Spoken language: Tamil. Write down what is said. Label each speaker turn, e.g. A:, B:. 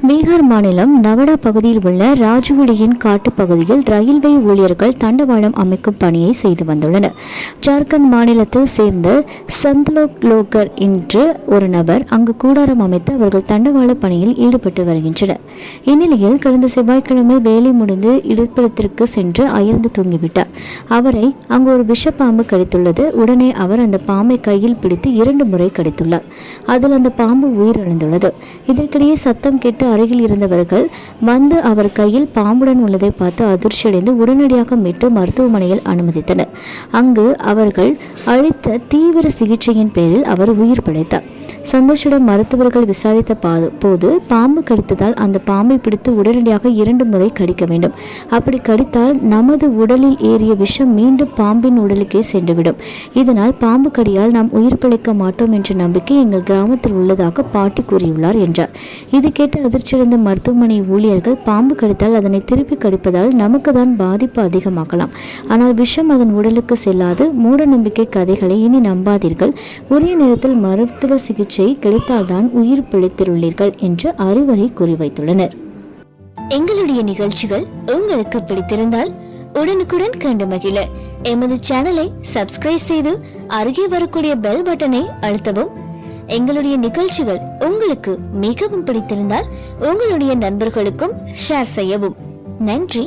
A: பீகார் மாநிலம் நவடா பகுதியில் உள்ள ராஜகுடியின் காட்டுப் பகுதியில் ரயில்வே ஊழியர்கள் தண்டவாளம் அமைக்கும் பணியை செய்து வந்துள்ளனர். ஜார்க்கண்ட் மாநிலத்தில் சேர்ந்த சந்த்லோக் லோகர் என்று ஒரு நபர் அங்கு கூடாரம் அமைத்து அவர்கள் தண்டவாள பணியில் ஈடுபட்டு வருகின்றனர். இந்நிலையில் கடந்த செவ்வாய்க்கிழமை வேலை முடிந்து இருப்பிடத்திற்கு சென்று அயர்ந்து தூங்கிவிட்டார். அவரை அங்கு ஒரு விஷப்பாம்பு கடித்துள்ளது. உடனே அவர் அந்த பாம்பை கையில் பிடித்து இரண்டு முறை கடித்துள்ளார். அதில் அந்த பாம்பு உயிரிழந்துள்ளது. இதற்கிடையே சத்தம் கேட்டு அருகில் இருந்தவர்கள் வந்து அவர் கையில் பாம்புடன் உள்ளதை பார்த்து அதிர்ச்சியடைந்து உடனடியாக மீட்டு மருத்துவமனையில் அனுமதித்தனர். அங்கு அவர்கள் அளித்த தீவிர சிகிச்சையின் பேரில் அவர் உயிர் பிழைத்தார். சந்தோஷிடம் மருத்துவர்கள் விசாரித்த பாது போது பாம்பு கடித்ததால் அந்த பாம்பை பிடித்து உடனடியாக இரண்டு முறை கடிக்க வேண்டும். அப்படி கடித்தால் நமது உடலில் ஏறிய விஷம் மீண்டும் பாம்பின் உடலுக்கே சென்றுவிடும். இதனால் பாம்பு கடியால் நாம் உயிர் பிழைக்க மாட்டோம் என்ற நம்பிக்கை எங்கள் கிராமத்தில் உள்ளதாக பாட்டி கூறியுள்ளார் என்றார். இது கேட்டு அதிர்ச்சியடைந்த மருத்துவமனை ஊழியர்கள் பாம்பு கடித்தால் அதனை திருப்பி கடிப்பதால் நமக்கு தான் பாதிப்பு அதிகமாகலாம். ஆனால் விஷம் அதன் உடலுக்கு செல்லாது. மூட நம்பிக்கை கதைகளை இனி நம்பாதீர்கள். உரிய நேரத்தில் மருத்துவ சிகிச்சை கிடைத்தால்தான் உயிர் பிழைத்திருள்ளீர்கள் என்று அறிவுரை குறிவைத்துள்ளனர் எங்களுடைய நிகழ்ச்சிகள் உங்களுக்கு பிடித்திருந்தால் உடனுக்குடன் கண்டு மகிழ. எமது சேனலை சப்ஸ்கிரைப் செய்து அருகே வரக்கூடிய பெல் பட்டனை அழுத்தவும். எங்களுடைய நிகழ்ச்சிகள் உங்களுக்கு மிகவும் பிடித்திருந்தால் உங்களுடைய நண்பர்களுக்கும் ஷேர் செய்யவும். நன்றி.